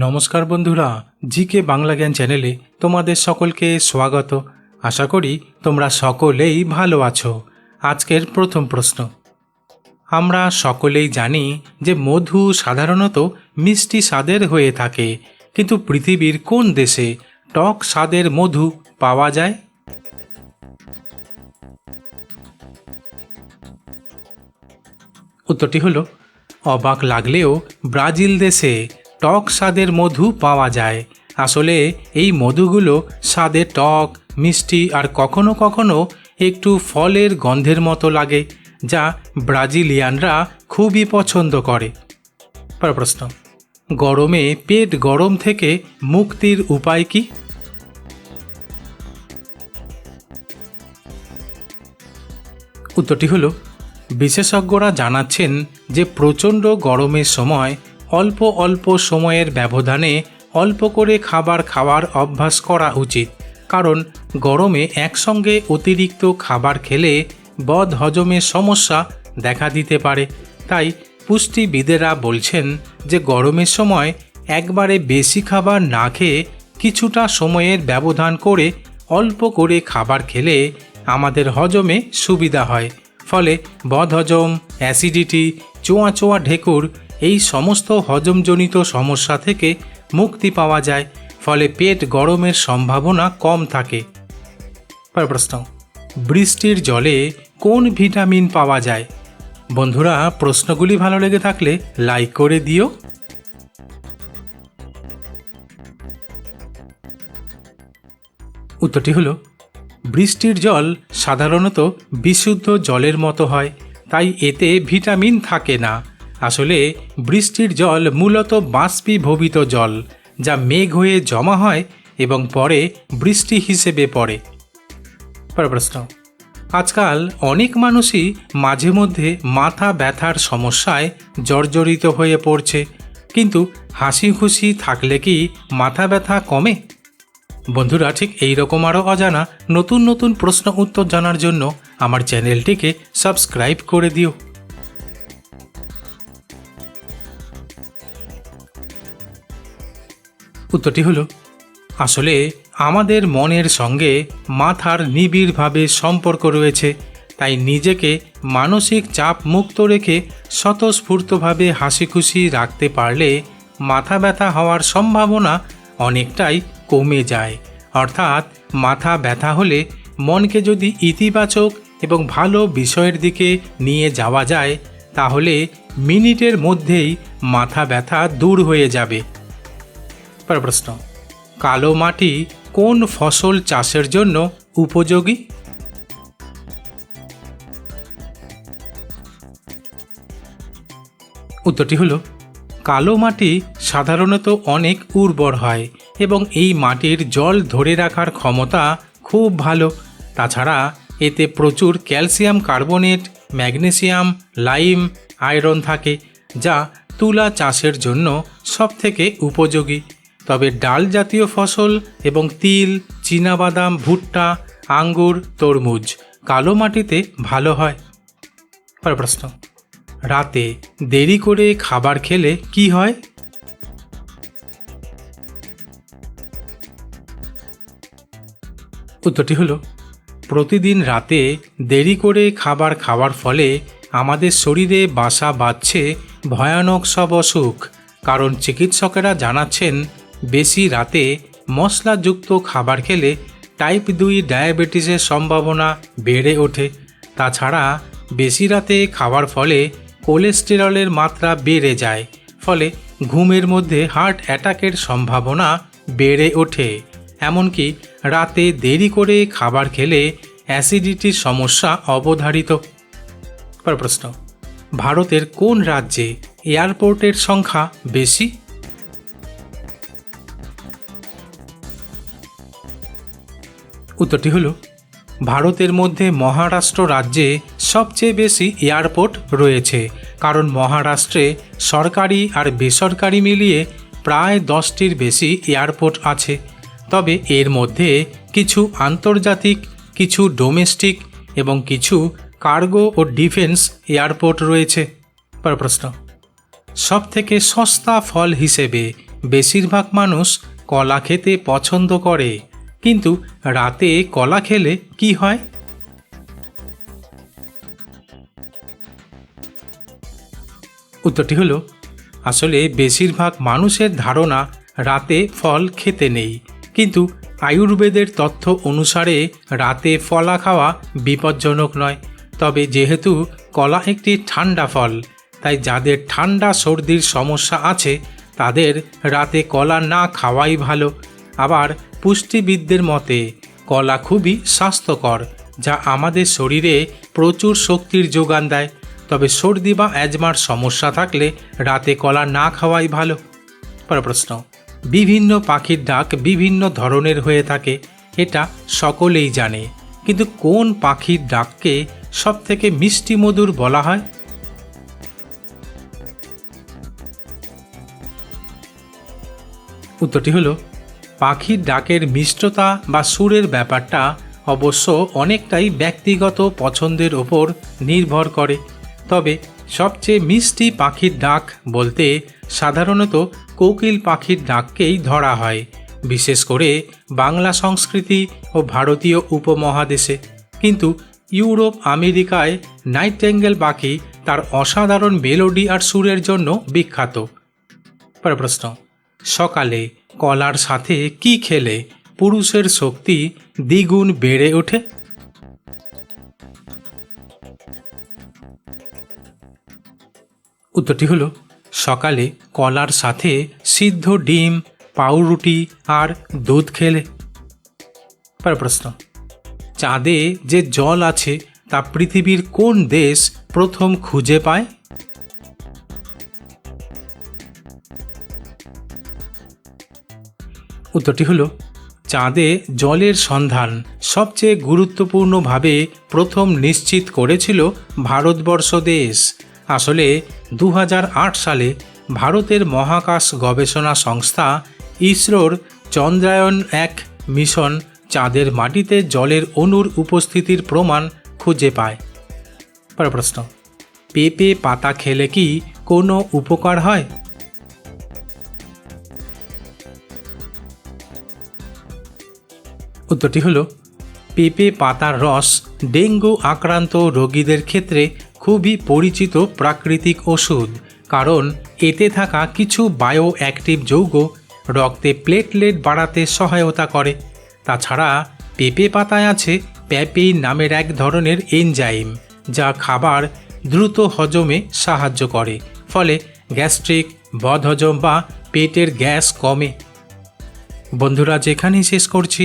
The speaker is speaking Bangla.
নমস্কার বন্ধুরা, জিকে বাংলা জ্ঞান চ্যানেলে তোমাদের সকলকে স্বাগত। আশা করি তোমরা সকলেই ভালো আছো। আজকের প্রথম প্রশ্ন। আমরা সকলেই জানি যে মধু সাধারণত মিষ্টি স্বাদের হয়ে থাকে, কিন্তু পৃথিবীর কোন দেশে টক স্বাদের মধু পাওয়া যায়? উত্তরটি হলো, অবাক লাগলেও ব্রাজিল দেশে টক স্বাদের মধু পাওয়া যায়। আসলে এই মধুগুলো স্বাদে টক, মিষ্টি আর কখনো কখনো একটু ফলের গন্ধের মতো লাগে, যা ব্রাজিলিয়ানরা খুবই পছন্দ করে। পরের প্রশ্ন, গরমে পেট গরম থেকে মুক্তির উপায় কি? উত্তরটি হলো, বিশেষজ্ঞরা জানাচ্ছেন যে প্রচণ্ড গরমের সময় অল্প অল্প সময়ের ব্যবধানে অল্প করে খাবার খাওয়ার অভ্যাস করা উচিত। কারণ গরমে একসঙ্গে অতিরিক্ত খাবার খেলে বদ হজমের সমস্যা দেখা দিতে পারে। তাই পুষ্টিবিদেরা বলছেন যে গরমের সময় একবারে বেশি খাবার না খেয়ে কিছুটা সময়ের ব্যবধান করে অল্প করে খাবার খেলে আমাদের হজমে সুবিধা হয়। ফলে বদহজম অ্যাসিডিটি, চোয়া চোয়া ঢেকুর এই সমস্ত হজমজনিত সমস্যা থেকে মুক্তি পাওয়া যায়, ফলে পেট গরমের সম্ভাবনা কম থাকে। প্রশ্ন, বৃষ্টির জলে কোন ভিটামিন পাওয়া যায়? বন্ধুরা, প্রশ্নগুলি ভালো লেগে থাকলে লাইক করে দিও। উত্তরটি হলো, বৃষ্টির জল সাধারণত বিশুদ্ধ জলের মতো হয়, তাই এতে ভিটামিন থাকে না। আসলে বৃষ্টির জল মূলত বাষ্পীভবিত জল, যা মেঘ হয়ে জমা হয় এবং পরে বৃষ্টি হিসেবে পড়ে। প্রশ্ন। আজকাল অনেক মানুষই মাঝে মধ্যে মাথা ব্যথার সমস্যায় জর্জরিত হয়ে পড়ছে, কিন্তু হাসি খুশি থাকলে কি মাথা ব্যথা কমে? বন্ধুরা, ঠিক এই রকম আরও অজানা নতুন নতুন প্রশ্ন উত্তর জানার জন্য আমার চ্যানেলটিকে সাবস্ক্রাইব করে দিও। উত্তরটি হলো, আসলে আমাদের মনের সঙ্গে মাথার নিবিড়ভাবে সম্পর্ক রয়েছে, তাই নিজেকে মানসিক চাপ মুক্ত রেখে স্বতঃস্ফূর্তভাবে হাসি খুশি রাখতে পারলে মাথা ব্যথা হওয়ার সম্ভাবনা অনেকটাই কমে যায়। অর্থাৎ মাথা ব্যথা হলে মনকে যদি ইতিবাচক এবং ভালো বিষয়ের দিকে নিয়ে যাওয়া যায়, তাহলে মিনিটের মধ্যেই মাথা ব্যথা দূর হয়ে যাবে। প্রশ্ন, কালো মাটি কোন ফসল চাষের জন্য উপযোগী? উত্তরটি হলো, কালো মাটি সাধারণত অনেক উর্বর হয় এবং এই মাটির জল ধরে রাখার ক্ষমতা খুব ভালো। তাছাড়া এতে প্রচুর calcium carbonate, magnesium, lime, iron থাকে, যা তুলা চাষের জন্য সবথেকে উপযোগী। তবে ডাল জাতীয় ফসল এবং তিল, চীনাবাদাম, ভুট্টা, আঙ্গুর, তরমুজ কালো মাটিতে ভালো হয়। পরের প্রশ্ন, রাতে দেরি করে খাবার খেলে কি হয়? উত্তরটি হলো, প্রতিদিন রাতে দেরি করে খাবার খাওয়ার ফলে আমাদের শরীরে বাসা বাঁধছে ভয়ানক সব অসুখ, কারণ চিকিৎসকেরা জানাচ্ছেন বেশি রাতে মশলাযুক্ত খাবার খেলে টাইপ দুই ডায়াবেটিসের সম্ভাবনা বেড়ে ওঠে। তাছাড়া বেশি রাতে খাওয়ার ফলে কোলেস্টেরলের মাত্রা বেড়ে যায়, ফলে ঘুমের মধ্যে হার্ট অ্যাটাকের সম্ভাবনা বেড়ে ওঠে। এমনকি রাতে দেরি করে খাবার খেলে অ্যাসিডিটির সমস্যা অবধারিত। প্রশ্ন, ভারতের কোন রাজ্যে এয়ারপোর্টের সংখ্যা বেশি? উত্তরটি হলো, ভারতের মধ্যে মহারাষ্ট্র রাজ্যে সবচেয়ে বেশি এয়ারপোর্ট রয়েছে, কারণ মহারাষ্ট্রে সরকারি আর বেসরকারি মিলিয়ে প্রায় দশটির বেশি এয়ারপোর্ট আছে। তবে এর মধ্যে কিছু আন্তর্জাতিক, কিছু ডোমেস্টিক এবং কিছু কার্গো ও ডিফেন্স এয়ারপোর্ট রয়েছে। পরের প্রশ্ন সব থেকে সস্তা ফল হিসেবে বেশিরভাগ মানুষ কলা খেতে পছন্দ করে কিন্তু রাতে কলা খেলে কি হয়? উত্তরটি হলো, আসলে বেশিরভাগ মানুষের ধারণা রাতে ফল খেতে নেই। কিন্তু আয়ুর্বেদের তথ্য অনুসারে রাতে ফলা খাওয়া বিপজ্জনক নয়। তবে যেহেতু কলা একটি ঠান্ডা ফল, তাই যাদের ঠান্ডা সর্দির সমস্যা আছে, তাদের রাতে কলা না খাওয়াই ভালো। আবার পুষ্টিবিদদের মতে, কলা খুবই স্বাস্থ্যকর, যা আমাদের শরীরে প্রচুর শক্তির যোগান দেয়। তবে সর্দি বা অ্যাজমার সমস্যা থাকলে রাতে কলা না খাওয়াই ভালো। পরের প্রশ্ন, বিভিন্ন পাখির ডাক বিভিন্ন ধরনের হয়ে থাকে, এটা সকলেই জানে। কিন্তু কোন পাখির ডাককে সবথেকে মিষ্টি মধুর বলা হয়? উত্তরটি হলো পাখির ডাকের মিষ্টতা বা সুরের ব্যাপারটা অবশ্য অনেকটাই ব্যক্তিগত পছন্দের ওপর নির্ভর করে। তবে সবচেয়ে মিষ্টি পাখির ডাক বলতে সাধারণত কোকিল পাখির ডাককেই ধরা হয়, বিশেষ করে বাংলা সংস্কৃতি ও ভারতীয় উপমহাদেশে। কিন্তু ইউরোপ, আমেরিকায় নাইটেঙ্গেল পাখি তার অসাধারণ মেলোডি আর সুরের জন্য বিখ্যাত। পরের প্রশ্ন, সকালে কলার সাথে কি খেলে পুরুষের শক্তি দ্বিগুণ বেড়ে ওঠে? উত্তরটি হলো, সকালে কলার সাথে সিদ্ধ ডিম, পাউরুটি আর দুধ খেলে। পরের প্রশ্ন, চাঁদে যে জল আছে তা পৃথিবীর কোন দেশ প্রথম খুঁজে পায়? উত্তরটি হলো, চাঁদে জলের সন্ধান সবচেয়ে গুরুত্বপূর্ণভাবে প্রথম নিশ্চিত করেছিল ভারতবর্ষ দেশ। আসলে দু হাজার আট সালে ভারতের মহাকাশ গবেষণা সংস্থা ইসরোর চন্দ্রায়ন এক মিশন চাঁদের মাটিতে জলের অণুর উপস্থিতির প্রমাণ খুঁজে পায়। পরের প্রশ্ন, পেঁপে পাতা খেলে কি কোনো উপকার হয়? উত্তরটি হলো, পেঁপে পাতার রস ডেঙ্গু আক্রান্ত রোগীদের ক্ষেত্রে খুবই পরিচিত প্রাকৃতিক ওষুধ, কারণ এতে থাকা কিছু বায়ো অ্যাক্টিভ যৌগ রক্তে প্লেটলেট বাড়াতে সহায়তা করে। তাছাড়া পেঁপে পাতায় আছে প্যাপেইন নামের এক ধরনের এনজাইম, যা খাবার দ্রুত হজমে সাহায্য করে, ফলে গ্যাস্ট্রিক, বদহজম বা পেটের গ্যাস কমে। বন্ধুরা, যেখানেই শেষ করছি